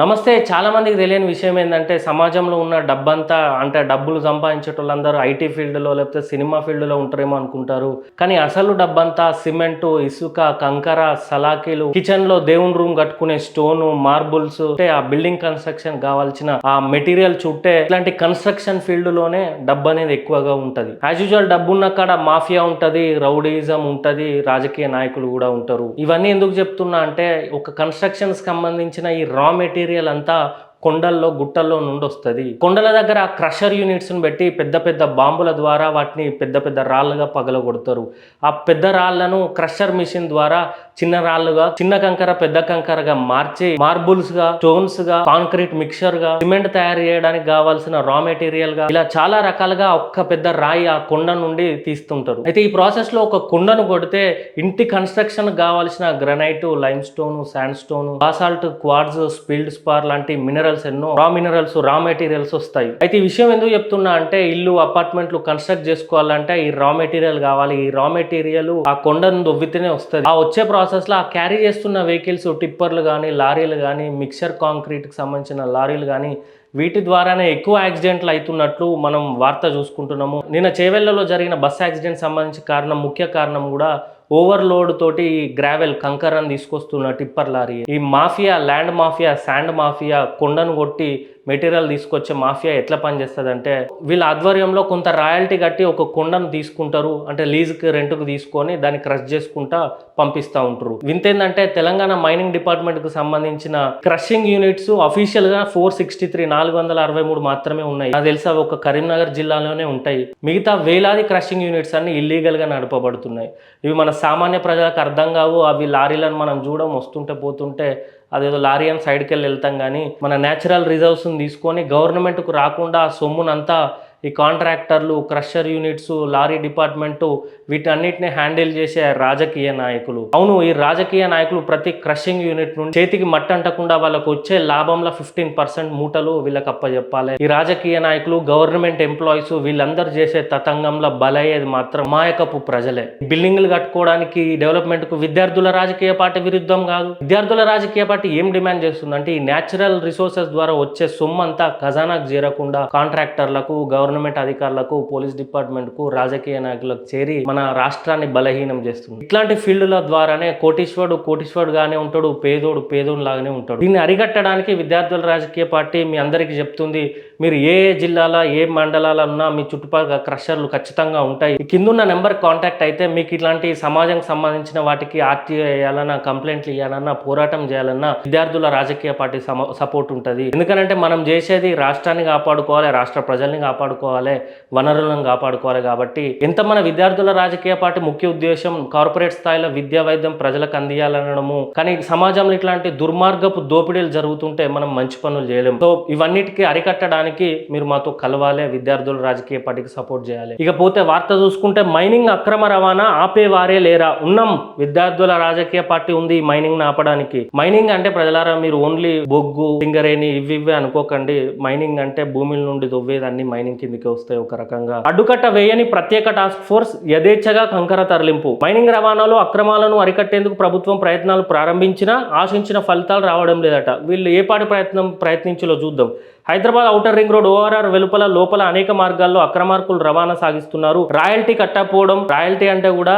నమస్తే చాలా మందికి తెలియని విషయం ఏంటంటే సమాజంలో ఉన్న డబ్బంతా అంటే డబ్బులు సంపాదించేటోళ్ళందరూ ఐటీ ఫీల్డ్లో లేకపోతే సినిమా ఫీల్డ్లో ఉంటారేమో అనుకుంటారు. కానీ అసలు డబ్బంతా సిమెంట్ ఇసుక కంకర సలాకీలు కిచెన్లో దేవుని రూమ్ కట్టుకునే స్టోను మార్బుల్స్ అంటే ఆ బిల్డింగ్ కన్స్ట్రక్షన్ కావాల్సిన ఆ మెటీరియల్ చుట్టే ఇలాంటి కన్స్ట్రక్షన్ ఫీల్డ్లోనే డబ్బు అనేది ఎక్కువగా ఉంటుంది. యాజ్ యూజువల్ డబ్బు ఉన్న కాడ మాఫియా ఉంటది రౌడీజం ఉంటది రాజకీయ నాయకులు కూడా ఉంటారు. ఇవన్నీ ఎందుకు చెప్తున్నా అంటే ఒక కన్స్ట్రక్షన్ సంబంధించిన ఈ రా మెటీరియల్ అంతా కొండల్లో గుట్టల్లో నుండి వస్తుంది కొండల దగ్గర క్రషర్ యూనిట్స్ని పెట్టి పెద్ద పెద్ద బాంబుల ద్వారా వాటిని పెద్ద పెద్ద రాళ్ళుగా పగలగొడతారు. ఆ పెద్ద రాళ్ళను క్రషర్ మిషన్ ద్వారా చిన్న రాళ్ళుగా చిన్న కంకర పెద్ద కంకరగా మార్చి మార్బుల్స్గా స్టోన్స్గా కాంక్రీట్ మిక్సర్గా సిమెంట్ తయారు చేయడానికి కావాల్సిన రా మెటీరియల్గా ఇలా చాలా రకాలుగా ఒక్క పెద్ద రాయి ఆ కొండ నుండి తీస్తుంటారు. అయితే ఈ ప్రాసెస్లో ఒక కుండను కొడితే ఇంటి కన్స్ట్రక్షన్ కావాల్సిన granite limestone sandstone basalt quartz feldspar లాంటి మినరల్ మినరల్స్ ఎన్నో రా మినరల్స్ రా మెటీరియల్స్ వస్తాయి. అయితే ఈ విషయం ఎందుకు చెప్తున్నా అంటే ఇల్లు అపార్ట్మెంట్లు కన్స్ట్రక్ట్ చేసుకోవాలంటే ఈ రా మెటీరియల్ కావాలి. ఈ రా మెటీరియల్ ఆ కొండను దొవ్వితేనే వస్తుంది. ఆ వచ్చే ప్రాసెస్లో ఆ క్యారీ చేస్తున్న వెహికల్స్ టిప్పర్లు కానీ లారీలు కానీ మిక్సర్ కాంక్రీట్కి సంబంధించిన లారీలు కానీ వీటి ద్వారానే ఎక్కువ యాక్సిడెంట్లు అవుతున్నట్లు మనం వార్త చూసుకుంటున్నాము. నిన్న చేవెళ్ళలో జరిగిన బస్ యాక్సిడెంట్ సంబంధించి కారణం ముఖ్య కారణం కూడా ఓవర్లోడ్ తోటి గ్రావెల్ కంకరని తీసుకొస్తున్న టిప్పర్ లారీ. ఈ mafia land mafia sand mafia కొండను కొట్టి మెటీరియల్ తీసుకొచ్చే మాఫియా ఎట్లా పనిచేస్తుంది అంటే వీళ్ళ ఆధ్వర్యంలో కొంత రాయల్టీ కట్టి ఒక కొండను తీసుకుంటారు. అంటే లీజుకి రెంట్కి తీసుకొని దాన్ని క్రష్ చేసుకుంటా పంపిస్తూ ఉంటారు. వింతేందంటే తెలంగాణ మైనింగ్ డిపార్ట్మెంట్కి సంబంధించిన క్రషింగ్ యూనిట్స్ అఫీషియల్గా ఫోర్ సిక్స్టీ త్రీ నాలుగు వందల అరవై మూడు మాత్రమే ఉన్నాయి. నాకు తెలిసి అవి ఒక కరీంనగర్ జిల్లాలోనే ఉంటాయి. మిగతా వేలాది క్రషింగ్ యూనిట్స్ అన్ని ఇల్లీగల్గా నడపబడుతున్నాయి. ఇవి మన సామాన్య ప్రజలకు అర్థం కావు. అవి లారీలను మనం చూడడం వస్తుంటే పోతుంటే అదేదో లారీ అని సైడ్కి వెళ్ళి వెళ్తాం కానీ మన న్యాచురల్ రిజర్వ్స్ని తీసుకొని గవర్నమెంట్కు రాకుండా ఆ సొమ్మునంతా ఈ కాంట్రాక్టర్లు క్రషర్ యూనిట్స్ లారీ డిపార్ట్మెంటు వీటన్నిటిని హ్యాండిల్ చేసే రాజకీయ నాయకులు. అవును ఈ రాజకీయ నాయకులు ప్రతి క్రషింగ్ యూనిట్ నుండి చేతికి మట్టంటకుండా వాళ్ళకు వచ్చే లాభంలో ఫిఫ్టీన్ పర్సెంట్ మూటలు వీళ్ళకి అప్పచెప్పాలి ఈ రాజకీయ నాయకులు గవర్నమెంట్ ఎంప్లాయీస్ వీళ్ళందరూ చేసే తతంగంలో బలయ్యేది మాత్రం మాయకపు ప్రజలే. బిల్డింగ్లు కట్టుకోవడానికి డెవలప్మెంట్కు విద్యార్థుల రాజకీయ పార్టీ విరుద్ధం కాదు. విద్యార్థుల రాజకీయ పార్టీ ఏం డిమాండ్ చేస్తుందంటే ఈ న్యాచురల్ రిసోర్సెస్ ద్వారా వచ్చే సొమ్ము అంతా ఖజానాకు చేరకుండా కాంట్రాక్టర్లకు గవర్నమెంట్ గవర్నమెంట్ అధికారులకు పోలీస్ డిపార్ట్మెంట్కు రాజకీయ నాయకులకు చేరి మన రాష్ట్రాన్ని బలహీనం చేస్తుంది. ఇట్లాంటి ఫీల్డ్ల ద్వారానే కోటీశ్వరుడు కోటీశ్వరుడుగానే ఉంటాడు పేదోడు పేదోడు లాగానే ఉంటాడు. దీన్ని అరికట్టడానికి విద్యార్థుల రాజకీయ పార్టీ మీ అందరికీ చెప్తుంది. మీరు ఏ ఏ జిల్లాల ఏ మండలాల ఉన్నా మీ చుట్టుపక్కల క్రషర్లు ఖచ్చితంగా ఉంటాయి. కిందున్న నెంబర్ కాంటాక్ట్ అయితే మీకు ఇట్లాంటి సమాజంకి సంబంధించిన వాటికి ఆర్టీఐ వేయాలన్నా కంప్లైంట్లు ఇవ్వాలన్నా పోరాటం చేయాలన్నా విద్యార్థుల రాజకీయ పార్టీ సపోర్ట్ ఉంటుంది. ఎందుకంటే మనం చేసేది రాష్ట్రాన్ని కాపాడుకోవాలి రాష్ట్ర ప్రజల్ని కాపాడుకోవాలి వనరులను కాపాడుకోవాలి కాబట్టి ఎంత మన విద్యార్థుల రాజకీయ పార్టీ ముఖ్య ఉద్దేశం కార్పొరేట్ స్థాయిలో విద్యా వైద్యం ప్రజలకు అందియాలనడము. కానీ సమాజంలో ఇట్లాంటి దుర్మార్గపు దోపిడీలు జరుగుతుంటే మనం మంచి పనులు చేయలేము సో ఇవన్నిటికీ అరికట్టడానికి మీరు మాతో కలవాలి విద్యార్థులు రాజకీయ పార్టీకి సపోర్ట్ చేయాలి. ఇకపోతే వార్త చూసుకుంటే మైనింగ్ అక్రమ రవాణా ఆపేవారే లేరా? ఉన్నాం విద్యార్థుల రాజకీయ పార్టీ ఉంది ఈ మైనింగ్ ఆపడానికి. మైనింగ్ అంటే ప్రజలారా మీరు ఓన్లీ బొగ్గు సింగరేణి ఇవి ఇవి అనుకోకండి. మైనింగ్ అంటే భూమిల నుండి దొవ్వేదన్నీ మైనింగ్ కిందకి వస్తాయి ఒక రకంగా. అడ్డుకట్ట వేయని ప్రత్యేక టాస్క్ ఫోర్స్ యథేచ్ఛగా కంకర తరలింపు. మైనింగ్ రవాణాలో అక్రమాలను అరికట్టేందుకు ప్రభుత్వం ప్రయత్నాలు ప్రారంభించినా ఆశించిన ఫలితాలు రావడం లేదట. వీళ్ళు ఏ పాటి ప్రయత్నం ప్రయత్నించలో చూద్దాం. Hyderabad outer ring road ORR వెలుపల లోపల అనేక మార్గాల్లో అక్రమార్కులు రవాణా సాగిస్తున్నారు. రాయల్టీ కట్టకపోవడం రాయల్టీ అంటే కూడా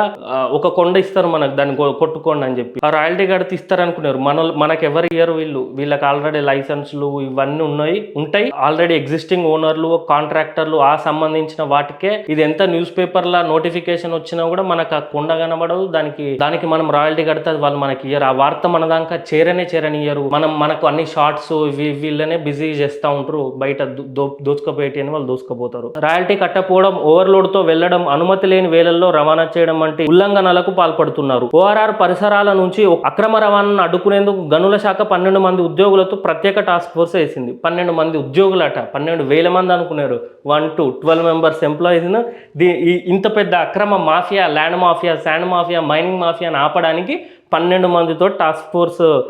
ఒక కొండ ఇస్తారు మనకు దాన్ని కొట్టుకోండి అని చెప్పి. ఆ రాయల్టీ కడితే ఇస్తారనుకున్నారు. మన మనకు ఎవరు ఇయ్యరు వీళ్ళు. వీళ్ళకి ఆల్రెడీ లైసెన్స్లు ఇవన్నీ ఉన్నాయి ఉంటాయి. ఆల్రెడీ ఎగ్జిస్టింగ్ ఓనర్లు కాంట్రాక్టర్లు ఆ సంబంధించిన వాటికే ఇది ఎంత న్యూస్ పేపర్ల నోటిఫికేషన్ వచ్చినా కూడా మనకు ఆ కొండ కనబడదు. దానికి దానికి మనం రాయల్టీ కడితే వాళ్ళు మనకి ఇయ్యరు. ఆ వార్త మన దాకా చేరనే చేరనియ్యరు. మనం మనకు అన్ని షార్ట్స్ ఇవి వీళ్ళనే బిజీ చేస్తాం ఉంటారు బయట దో- దోచుకపోయేటి అని వాళ్ళు దోచుకుపోతారు. రాయల్టీ కట్టపోవడం ఓవర్లోడ్తో వెళ్ళడం అనుమతి లేని వేళల్లో రవాణా చేయడం వంటి ఉల్లంఘనలకు పాల్పడుతున్నారు. ఓఆర్ఆర్ పరిసరాల నుంచి అక్రమ రవాణాను అడ్డుకునేందుకు గనుల శాఖ పన్నెండు మంది ఉద్యోగులతో ప్రత్యేక టాస్క్ ఫోర్స్ వేసింది. పన్నెండు మంది ఉద్యోగులట పన్నెండు వేల మంది అనుకున్నారు. One two twelve members employees దీ ఇంత పెద్ద అక్రమ mafia land mafia sand mafia mining మాఫియాని ఆపడానికి పన్నెండు మందితో టాస్క్ ఫోర్స్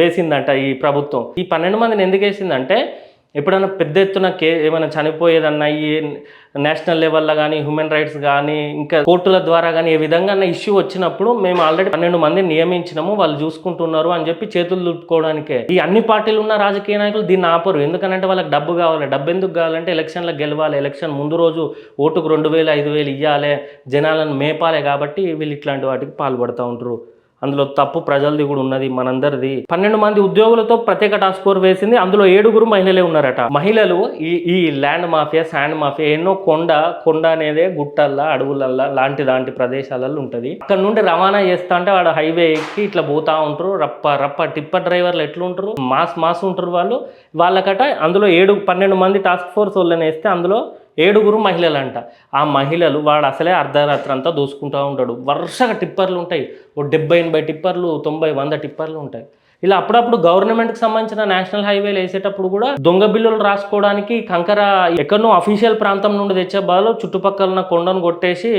వేసిందంట ఈ ప్రభుత్వం. ఈ పన్నెండు మందిని ఎందుకు వేసిందంటే ఎప్పుడైనా పెద్ద ఎత్తున కే ఏమైనా చనిపోయేదన్నా ఈ నేషనల్ లెవెల్లో కానీ హ్యూమన్ రైట్స్ కానీ ఇంకా కోర్టుల ద్వారా కానీ ఏ విధంగా ఇష్యూ వచ్చినప్పుడు మేము ఆల్రెడీ పన్నెండు మందిని నియమించినాము వాళ్ళు చూసుకుంటున్నారు అని చెప్పి చేతులు దుట్టుకోవడానికే ఈ అన్ని పార్టీలు ఉన్న రాజకీయ నాయకులు దీన్ని ఆపరు. ఎందుకంటే వాళ్ళకి డబ్బు కావాలి. డబ్బు ఎందుకు కావాలంటే ఎలక్షన్లో గెలవాలి. ఎలక్షన్ ముందు రోజు ఓటుకు రెండు వేలు ఐదు వేలు ఇవ్వాలి జనాలను మేపాలి కాబట్టి వీళ్ళు ఇట్లాంటి వాటికి పాల్పడుతూ ఉంటారు అందులో తప్పు ప్రజలది కూడా ఉన్నది మనందరిది. పన్నెండు మంది ఉద్యోగులతో ప్రత్యేక టాస్క్ ఫోర్స్ వేసింది అందులో ఏడుగురు మహిళలే ఉన్నారట. మహిళలు ఈ ఈ ల్యాండ్ మాఫియా శాండ్ మాఫియా ఎన్నో కొండ కొండ అనేదే గుట్టల్లా అడవులల్లా లాంటి లాంటి ప్రదేశాలలో ఉంటుంది. అక్కడ నుండి రవాణా చేస్తా అంటే వాడు హైవే ఎక్కి ఇట్లా పోతా ఉంటారు. రప్ప రప్ప టిప్పర్ డ్రైవర్లు ఎట్లుంటారు? మాస్ మాస్ ఉంటారు వాళ్ళు. వాళ్ళకట అందులో ఏడు పన్నెండు మంది టాస్క్ ఫోర్స్ వాళ్ళని వేస్తే అందులో ఏడుగురు మహిళలంట. ఆ మహిళలు వాడు అసలే అర్ధరాత్రి అంతా దోసుకుంటూ ఉంటాడు. వరుసగా టిప్పర్లు ఉంటాయి. ఓ డెబ్బై ఎనభై టిప్పర్లు తొంభై వంద టిప్పర్లు ఉంటాయి. ఇలా అప్పుడప్పుడు గవర్నమెంట్కి సంబంధించిన నేషనల్ హైవేలు వేసేటప్పుడు కూడా దొంగ బిల్లులు రాసుకోవడానికి కంకర ఎక్కడనో అఫీషియల్ ప్రాంతం నుండి తెచ్చే బదులు చుట్టుపక్కల ఉన్న కొండను కొట్టేసి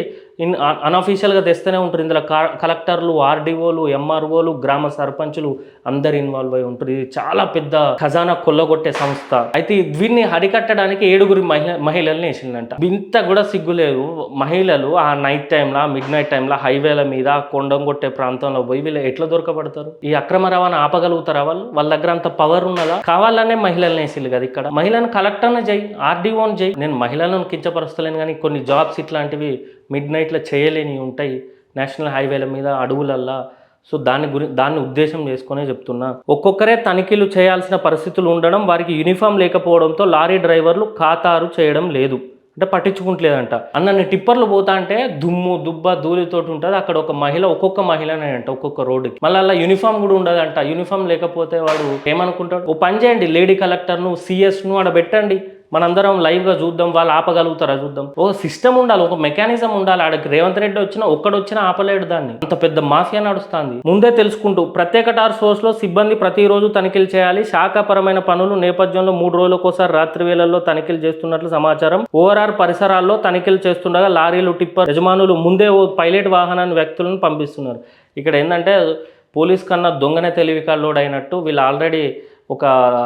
ఇన్ అన్అఫీషియల్గా తెస్తూనే ఉంటారు ఇందులో కలెక్టర్లు ఆర్డీఓలు ఎంఆర్ఓలు గ్రామ సర్పంచులు అందరు ఇన్వాల్వ్ అయి ఉంటారు. ఇది చాలా పెద్ద ఖజానా కొల్లగొట్టే సంస్థ. అయితే దీన్ని అరికట్టడానికి ఏడుగురి మహిళ మహిళల్ని వేసిందంట. ఇంత కూడా సిగ్గులేదు మహిళలు ఆ నైట్ టైంలో మిడ్ నైట్ టైంలో హైవేల మీద కొండం కొట్టే ప్రాంతంలో పోయి వీళ్ళు ఎట్లా దొరకబడతారు? ఈ అక్రమ రవాణా ఆపగలుగుతారా వాళ్ళు? వాళ్ళ దగ్గర అంత పవర్ ఉన్నదా? కావాలనే మహిళల్ని వేసిల్లు కదా ఇక్కడ. మహిళను కలెక్టర్ని చేయి ఆర్డీఓని చేయి. నేను మహిళలను కించపరుస్తలేను కానీ కొన్ని జాబ్స్ ఇట్లాంటివి మిడ్ నైట్లో చేయలేని ఉంటాయి నేషనల్ హైవేల మీద అడవులల్లా. సో దాని గురి దాన్ని ఉద్దేశం చేసుకునే చెప్తున్నా. ఒక్కొక్కరే తనిఖీలు చేయాల్సిన పరిస్థితులు ఉండడం వారికి యూనిఫామ్ లేకపోవడంతో లారీ డ్రైవర్లు ఖాతారు చేయడం లేదు. అంటే పట్టించుకుంటలేదంట. అన్న టిప్పర్లు పోతా అంటే దుమ్ము దుబ్బ ధూళితోటి ఉంటుంది. అక్కడ ఒక మహిళ ఒక్కొక్క మహిళనే అంట ఒక్కొక్క రోడ్డుకి. మళ్ళీ అలా యూనిఫామ్ కూడా ఉండదంట. యూనిఫామ్ లేకపోతే వాడు ఏమనుకుంటాడు? ఓ పని చేయండి లేడీ కలెక్టర్ను సిఎస్ను ఆడ పెట్టండి. మనందరం లైవ్గా చూద్దాం వాళ్ళు ఆపగలుగుతారా చూద్దాం. ఒక సిస్టమ్ ఉండాలి ఒక మెకానిజం ఉండాలి. ఆడకి రేవంత్ రెడ్డి వచ్చినా ఒక్కడొచ్చినా ఆపలేడు దాన్ని. అంత పెద్ద మాఫియా నడుస్తుంది. ముందే తెలుసుకుంటూ ప్రత్యేక టార్ ఫోర్స్లో సిబ్బంది ప్రతిరోజు తనిఖీలు చేయాలి. శాఖాపరమైన పనులు నేపథ్యంలో మూడు రోజులకోసారి రాత్రి వేళల్లో తనిఖీలు చేస్తున్నట్లు సమాచారం. ఓఆర్ఆర్ పరిసరాల్లో తనిఖీలు చేస్తుండగా లారీలు టిప్పర్ యజమానులు ముందే ఓ పైలట్ వాహనాన్ని వ్యక్తులను పంపిస్తున్నారు. ఇక్కడ ఏంటంటే పోలీస్ కన్నా దొంగనే తెలివి అయినట్టు వీళ్ళు ఆల్రెడీ ఒక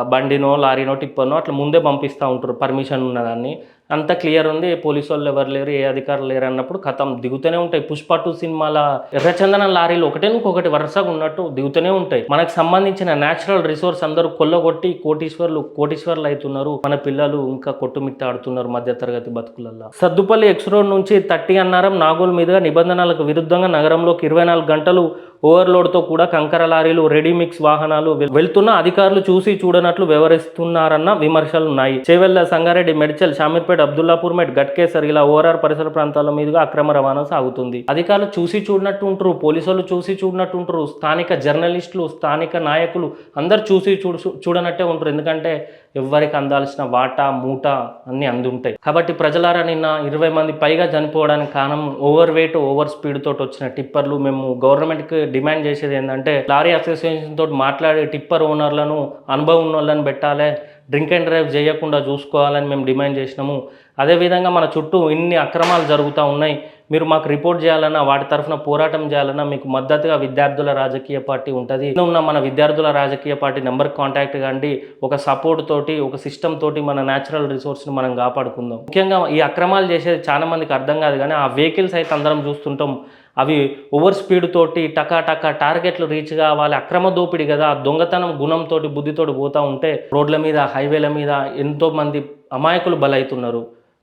బండినో లారీనో టిప్పర్నో అట్లా ముందే పంపిస్తూ ఉంటారు పర్మిషన్ ఉన్నదాన్ని అంత క్లియర్ ఉంది పోలీసు వాళ్ళు ఎవరు లేరు ఏ అధికారులు లేరు అన్నప్పుడు కథం దిగుతూనే ఉంటాయి. పుష్ప టూ సినిమాల ఎర్రచందన లారీలు ఒకటే ఇంకొకటి వరుసగా ఉన్నట్టు దిగుతూనే ఉంటాయి. మనకు సంబంధించిన నేచురల్ రిసోర్స్ అందరూ కొల్లగొట్టి కోటీశ్వర్లు కోటీశ్వర్లు అవుతున్నారు. మన పిల్లలు ఇంకా కొట్టుమిట్ట ఆడుతున్నారు మధ్యతరగతి బతుకులల్లో. సద్దుపల్లి ఎక్స్ రోడ్ నుంచి థర్టీ అన్నారం నాగోల్ మీదుగా నిబంధనలకు విరుద్ధంగా నగరంలోకి ఇరవై నాలుగు గంటలు ఓవర్లోడ్తో కూడా కంకర లారీలు రెడీ మిక్స్ వాహనాలు వెళ్తున్న అధికారులు చూసి చూడనట్లు వ్యవహరిస్తున్నారన్న విమర్శలు ఉన్నాయి చేవెళ్ళ సంగారెడ్డి మెడ్చల్ షామీర్పేట అబ్దుల్లాపూర్ మెట్ గట్కేసర్ ఇలా ఓఆర్ఆర్ పరిసర ప్రాంతాల మీదుగా అక్రమ రవాణా సాగుతుంది. అధికారులు చూసి చూడనట్టు ఉంటారు పోలీసులు చూసి చూడనట్టు ఉంటారు స్థానిక జర్నలిస్టులు స్థానిక నాయకులు అందరు చూసి చూడు చూడనట్టే ఉంటారు. ఎందుకంటే ఎవ్వరికి అందాల్సిన వాటా మూట అన్నీ అందుంటాయి. కాబట్టి ప్రజలారా నిన్న ఇరవై మంది పైగా చనిపోవడానికి కారణం ఓవర్ వెయిట్ ఓవర్ స్పీడ్ తోటి వచ్చిన టిప్పర్లు. మేము గవర్నమెంట్కి డిమాండ్ చేసేది ఏంటంటే లారీ అసోసియేషన్ తోటి మాట్లాడే టిప్పర్ ఓనర్లను అనుభవం ఉన్న వాళ్ళని పెట్టాలి. డ్రింక్ అండ్ డ్రైవ్ చేయకుండా చూసుకోవాలని మేము డిమాండ్ చేసినాము. అదేవిధంగా మన చుట్టూ ఇన్ని అక్రమాలు జరుగుతూ ఉన్నాయి. మీరు మాకు రిపోర్ట్ చేయాలన్నా వాటి తరఫున పోరాటం చేయాలన్నా మీకు మద్దతుగా విద్యార్థుల రాజకీయ పార్టీ ఉంటుంది. ఉన్న మన విద్యార్థుల రాజకీయ పార్టీ నెంబర్ కాంటాక్ట్ కండి. ఒక సపోర్ట్ తోటి ఒక సిస్టమ్ తోటి మన న్యాచురల్ రిసోర్స్ని మనం కాపాడుకుందాం. ముఖ్యంగా ఈ అక్రమాలు చేసేది చాలా మందికి అర్థం కాదు కానీ ఆ వెహికల్స్ అయితే అందరం చూస్తుంటాం. అవి ఓవర్ స్పీడ్ తోటి టకా టకా టార్గెట్లు రీచ్ కావాలి. అక్రమ దోపిడీ కదా. దొంగతనం గుణంతో బుద్ధితోటి పోతూ ఉంటే రోడ్ల మీద హైవేల మీద ఎంతోమంది అమాయకులు బలవుతున్నారు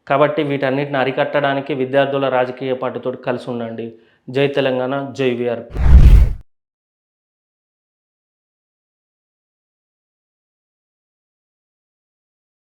కాబట్టి వీటన్నిటిని అరికట్టడానికి విద్యార్థుల రాజకీయ పార్టీతో కలిసి ఉండండి. జై తెలంగాణ జై విఆర్పి.